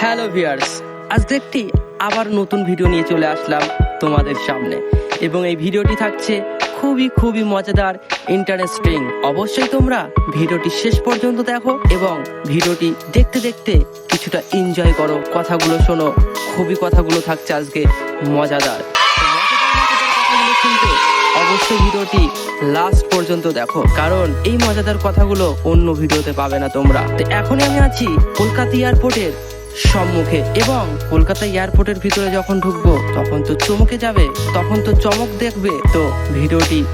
Hello viewers আজকে একটি আবার নতুন ভিডিও নিয়ে চলে আসলাম তোমাদের সামনে। এবং এই ভিডিওটি থাকছে খুবই খুবই মজাদার ইন্টারেস্টিং অবশ্যই তোমরা ভিডিওটি শেষ পর্যন্ত দেখো এবং ভিডিওটি দেখতে দেখতে কিছুটা এনজয় করো। কথাগুলো শোনো, খুবই কথাগুলো থাকছে আজকে মজাদার। অবশ্যই ভিডিওটি লাস্ট পর্যন্ত দেখো, কারণ এই মজাদার কথাগুলো অন্য ভিডিওতে পাবে না তোমরা। তো এখনই আমি আছি কলকাতা এয়ারপোর্টের সম্মুখে। এবং কলকাতা এয়ারপোর্টের ভিতরে যখন ঢুকবো, তখন তো চমকে যাবে, তখন তো চমক দেখবে। তো ভিডিওটি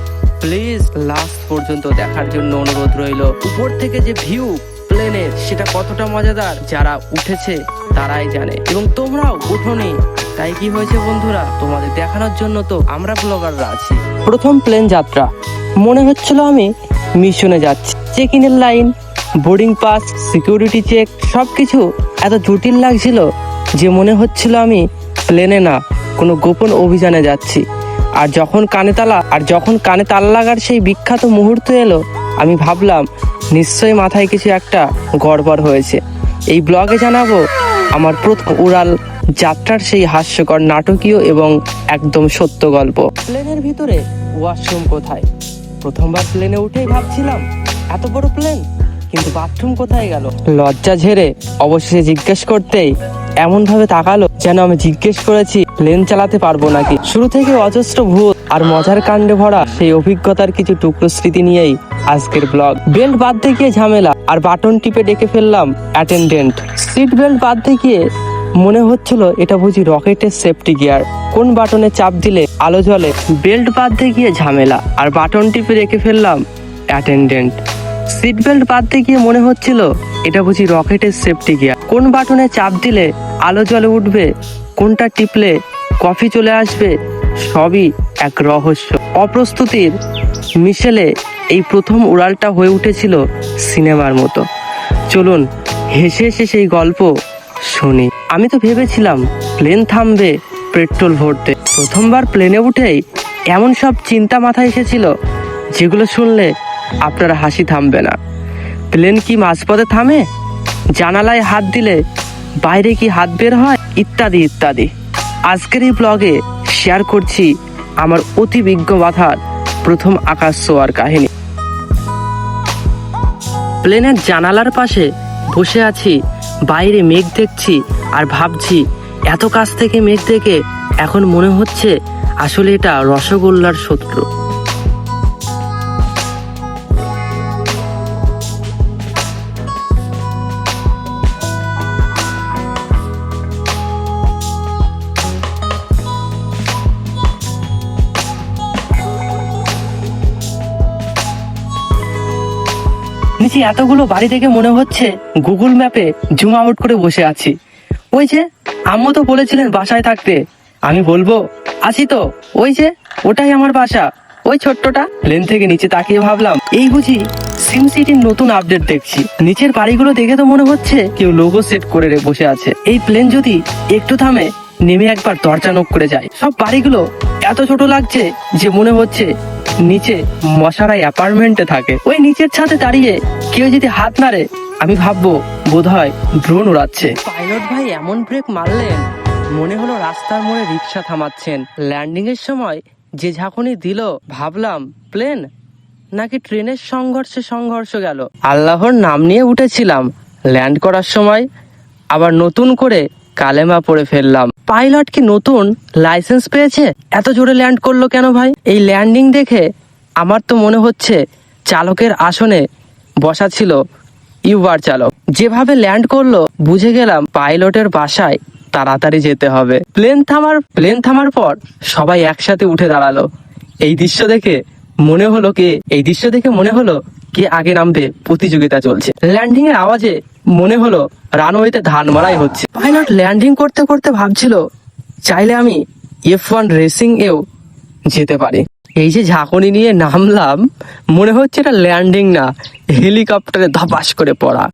প্লিজ লাস্ট পর্যন্ত দেখার জন্য অনুরোধ রইল। উপর থেকে যে ভিউ প্লেনের সেটা কতটা মজাদার, যারা উঠেছে, তারাই জানে। এবং তোমরাও উঠোনি। তাই কি হয়েছে বন্ধুরা? তোমাদের দেখানোর জন্য তো আমরা ব্লগাররা আছি। প্রথম প্লেন যাত্রা। মনে হচ্ছিল আমি মিশনে যাচ্ছি। চেক ইনের line boarding pass security check সবকিছু এত জটিল লাগছিল যে মনে হচ্ছিল আমি প্লেনে না, কোনো গোপন অভিযানে যাচ্ছি। আর যখন কানে তালা, আর যখন কানে তালা লাগার সেই বিখ্যাত মুহূর্ত এলো, আমি ভাবলাম, নিশ্চয়ই মাথায় কিছু একটা গড়বড় হয়েছে। এই ব্লগে জানাব, আমার প্রথম উড়াল যাত্রার সেই হাস্যকর নাটকীয় এবং একদম সত্য গল্প। প্লেনের ভিতরে ওয়াশরুম কোথায়? প্রথমবার প্লেনে উঠেই ভাবছিলাম, এত বড় প্লেন কিন্তু বাথরুম কোথায় গেল? লজ্জা ঝেড়ে অবশেষে জিজ্ঞেস করতেই এমন ভাবে তাকালো যেন আমি জিজ্ঞেস করেছি প্লেন চালাতে পারব নাকি? শুরু থেকে অজস্র ভূত আর মজার কাণ্ডে ভরা সেই অভিজ্ঞতার কিছু টুকরো স্মৃতি নিয়েই আজকের ব্লগ বেল্ট বাঁধতে গিয়ে ঝামেলা আর বাটন টিপে ডেকে ফেললাম অ্যাটেন্ডেন্ট সিট বেল্ট বাঁধতে গিয়ে মনে হচ্ছিল এটা বুঝি রকেটের সেফটি গিয়ার কোন বাটনে চাপ দিলে আলো জ্বলে? বেল্ট বাঁধতে গিয়ে ঝামেলা আর বাটন টিপে রেখে ফেললাম অ্যাটেন্ডেন্ট সিট বেল্ট বাঁধতে গিয়ে মনে হচ্ছিল এটা বুঝি রকেটের সেফটি গিয়ার কোন বাটনে চাপ দিলে আলো জ্বলে উঠবে, কোনটা টিপলে কফি চলে আসবে, সবই এক রহস্য। অপ্রস্তুতির মিশেলে এই প্রথম উড়ালটা হয়ে উঠেছিল সিনেমার মতো। চলুন হেসে হেসে সেই গল্প শুনি। আমি তো ভেবেছিলাম প্লেন থামবে পেট্রোল ভরতে। প্রথমবার প্লেনে উঠেই এমন সব চিন্তা মাথায় এসেছিল যেগুলো শুনলে আপনার হাসি থামবে না। প্লেন কি মাঝপথে থামে? জানালায় হাত দিলে বাইরে কি হাত বের হয়? ইত্যাদি ইত্যাদি। আজকের এই ব্লগে শেয়ার করছি আমার অতি বিজ্ঞ মাথার প্রথম আকাশ ছোঁয়ার কাহিনী। প্লেনের জানালার পাশে বসে আছি, বাইরে মেঘ দেখছি আর ভাবছি, এত কাছ থেকে মেঘ দেখে এখন মনে হচ্ছে আসলে এটা রসগোল্লার শত্রু। নিচে এতগুলো বাড়ি দেখে মনে হচ্ছে গুগল ম্যাপে জুম আউট করে বসে আছি। ওই যে, আম্মু তো বলেছিলেন বাসায় থাকতে। আমি বলব, আছি তো। ওই যে, ওটাই আমার বাসা। ওই ছোট্টটা প্লেন থেকে নিচে তাকিয়ে ভাবলাম, এই বুঝি সিম সিটির নতুন আপডেট দেখছি। নিচের বাড়িগুলো দেখে তো মনে হচ্ছে কেউ লোগো সেট করে বসে আছে। এই প্লেন যদি একটু থামে, নেমে একবার দরজা নক করে যায়। সব বাড়িগুলো এত ছোট লাগছে যে মনে হচ্ছে নিচে মশারাই অ্যাপার্টমেন্টে থাকে। ওই নিচের ছাদে দাঁড়িয়ে কেউ যদি হাত নাড়ে, আমি ভাববো বোধহয় ড্রোন উড়াচ্ছে। পাইলট ভাই এমন ব্রেক মারলেন, মনে হলো রাস্তার মোড়ে রিক্সা থামাচ্ছেন। ল্যান্ডিং এর সময় যে ঝাঁকুনি দিল, ভাবলাম প্লেন নাকি ট্রেনের সংঘর্ষে সংঘর্ষ গেল? আল্লাহর নাম নিয়ে উঠেছিলাম। ল্যান্ড করার সময় আবার নতুন করে কালেমা পড়ে ফেললাম। পাইলট কি নতুন লাইসেন্স পেয়েছে? এত জোরে ল্যান্ড করল কেন ভাই? এই ল্যান্ডিং দেখে আমার তো মনে হচ্ছে চালকের আসনে বসা ছিল ইউবার চালক। যেভাবে ল্যান্ড করল, বুঝে গেলাম পাইলটের বাসায় তাড়াতাড়ি যেতে হবে। প্লেন থামার প্লেন থামার পর সবাই একসাথে উঠে দাঁড়াল। এই দৃশ্য দেখে মনে হলো কে? এই দৃশ্য দেখে মনে হলো কে আগে নামবে প্রতিযোগিতা চলছে। ল্যান্ডিং এর আওয়াজে মনে হলো রানওয়েতে ধান মারাই হচ্ছে। পাইলট ল্যান্ডিং করতে করতে ভাবছিল, চাইলে আমি এফ ওয়ান রেসিং এও যেতে পারি। এই যে ঝাঁকুনি নিয়ে নামলাম, মনে হচ্ছে এটা ল্যান্ডিং না হেলিকপ্টারে ধপাস করে পড়া।